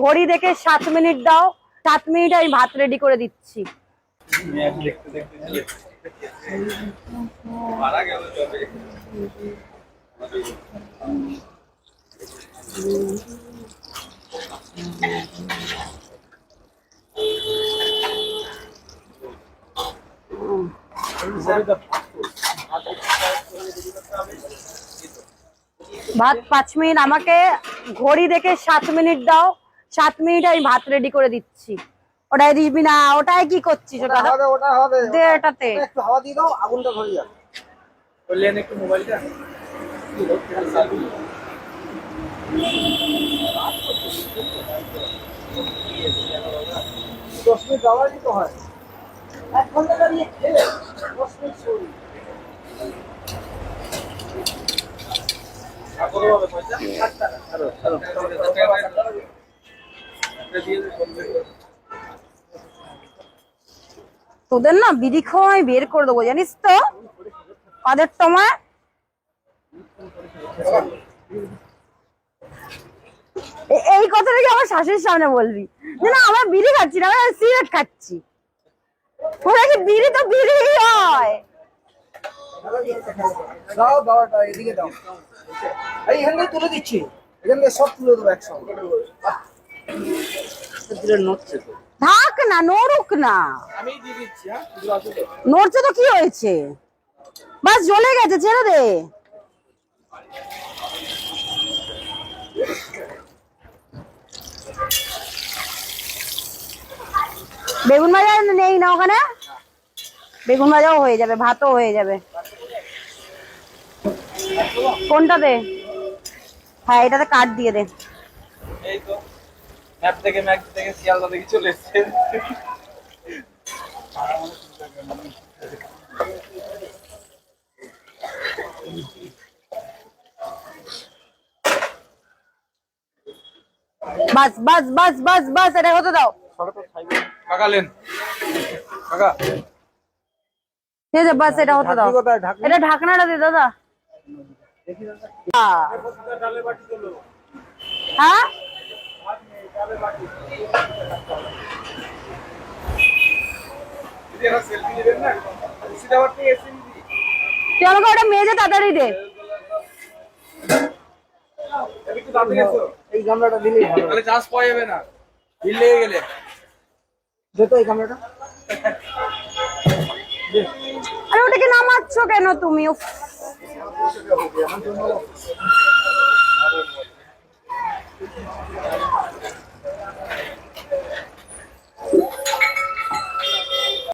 ঘড়ি দেখে সাত মিনিট দাও, সাত মিনিট আমি ভাত রেডি করে দিচ্ছি। ভাত পাঁচ মিনিট, আমাকে ঘড়ি দেখে সাত মিনিট দাও। সাত মিনিট আমি ভাত রেডি করে দিচ্ছি। ওটাই দিবি না ওটাই কি করছিস ওটা? হবে ওটা হবে দে এটাতে একটু হাওয়া দিয়ে দাও আগুনটা ধরে যাবে। বললেন একটু মোবাইলটা। দশ মিনিট যাওয়ারই তো হয়। এক ঘণ্টা দাঁড়িয়ে খেলে দশ মিনিট পয়সা? তোদের না বিড়ি খাওয়াই বের করে দেবো জানিস তো? কাদের তোমার এই কথাটা কি আমার শাশুড়ির সামনে বলবি? না আমরা বিড়ি খাচ্ছি না আমরা সিগারেট খাচ্ছি। ওরা কি বিড়ি তো বিড়ি হয়। দাও দাওয়াটা এদিকে দাও। এই এখান থেকে তুলে দিচ্ছি। এখান থেকে সব তুলে দেবো একসঙ্গে। নড়ছে তো। থাক না নড়ুক না। হ্যাঁ? নড়ছে তো কি হয়েছে? বাস জ্বলে গেছে ছেড়ে দে। বেগুন ভাজা নেই না ওখানে? বেগুন ভাজাও হয়ে যাবে ভাতও হয়ে যাবে। কোনটাতে হ্যাঁ এটাতে কাট দিয়ে দে। এই তো। ম্যাপ থেকে ম্যাপ থেকে শিয়ালদা থেকে চলে এসছে। বাস বাস বাস বাস বাস এটা হতে দাও? কাকা লেন কাকা। ঠিক আছে বাস এটা হতে দাও? এটা ঢাকনাটা দে দাদা। হ্যাঁ? আমাকে ওটা মেজে তাড়াতাড়ি দে। এই গামলাটা দিলেই ভালো তাহলে চান্স পাওয়া যাবে না। বিল লেগে গেলে। দে তো এই গামলাটা। আরে ওটাকে নামাচ্ছ কেন তুমি? উফ।